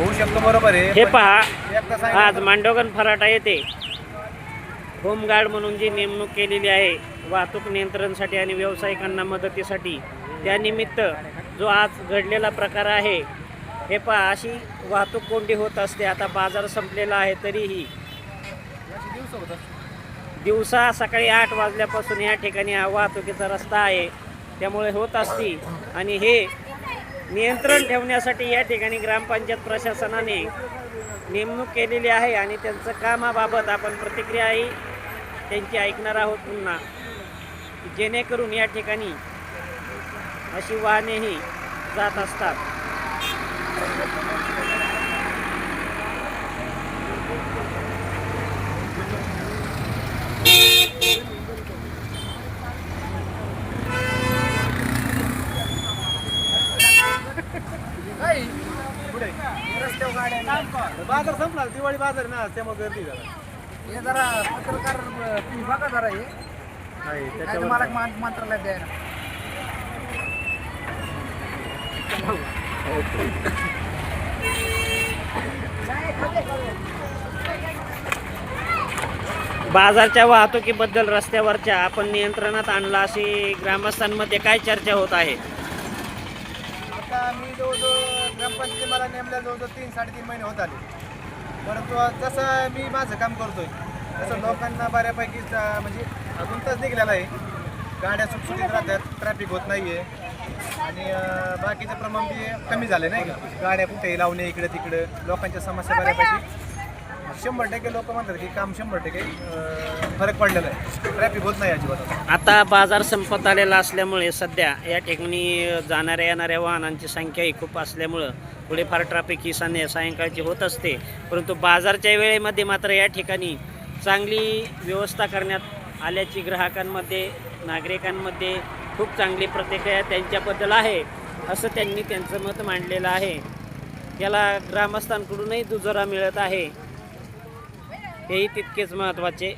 होऊ शकतो बरोबर आहे. हे पण पहा एकदा सांगितलं आज मांडोगण फराटा येथे होमगार्ड म्हणून जी नेमणूक केलेली आहे वाहतूक नियंत्रणसाठी आणि व्यावसायिकांना मदतीसाठी त्यानिमित्त जो आज घडलेला प्रकार आहे हे पहा अशी वाहतूक कोंडी होत असते. आता बाजार संपलेला आहे तरीही. दिवस होत असतो. दिवसा सकाळी आठ वाजल्यापासून या ठिकाणी हा वाहतुकीचा रस्ता आहे. त्यामुळे होत असती. आणि हे नियंत्रण ठेवण्यासाठी या ठिकाणी ग्रामपंचायत प्रशासनाने नेमणूक केलेली आहे आणि त्यांचं कामाबाबत आपण प्रतिक्रियाही त्यांची ऐकणार आहोत पुन्हा. जेणेकरून या ठिकाणी अशी वाहनेही जात असतात. नाही. पुढे. रस्त्यावर गाड्या नाही. बाजार संपला. दिवाळी बाजार ना त्यामुळे गर्दी झाला. हे जरा पत्रकार तुम्ही बघा जरा हे. नाही त्याच्यावर तुम्हाला मान- मंत्रालयात द्यायला. बाजारच्या वाहतुकीबद्दल रस्त्यावरच्या आपण नियंत्रणात आणला अशी ग्रामस्थांमध्ये काय चर्चा होत आहे? आता मी जवळजवळ ग्रामपंचायती मला नेमल्या जवळजवळ तीन साडेतीन महिने होत आले. परंतु जसं मी माझं काम करतोय तसं लोकांना बऱ्यापैकी म्हणजे अजून तास निघलेला आहे. गाड्या सुटसुटीत राहतात ट्रॅफिक होत नाही आहे आणि बाकीचं प्रमाण बी कमी झालं नाही का? गाड्या कुठेही लावणे इकडे तिकडे लोकांच्या समस्या बऱ्यापैकी शंभर टक्के लोक म्हणतात की काम शंभर टक्के फरक पडलेला आहे. ट्रॅफिक होत नाही अजिबात. आता. बाजार संपत आलेला असल्यामुळे सध्या या ठिकाणी जाणाऱ्या येणाऱ्या वाहनांची संख्याही खूप असल्यामुळं थोडीफार ट्रॅफिक ही संध्या सायंकाळची होत असते. परंतु बाजारच्या वेळेमध्ये मात्र या ठिकाणी चांगली व्यवस्था करण्यात आल्याची ग्राहकांमध्ये नागरिकांमध्ये खूप चांगली प्रतिक्रिया त्यांच्याबद्दल आहे असं त्यांनी त्यांचं मत मांडलेलं आहे. याला ग्रामस्थांकडूनही दुजोरा मिळत आहे. हेही तितकेच महत्त्वाचे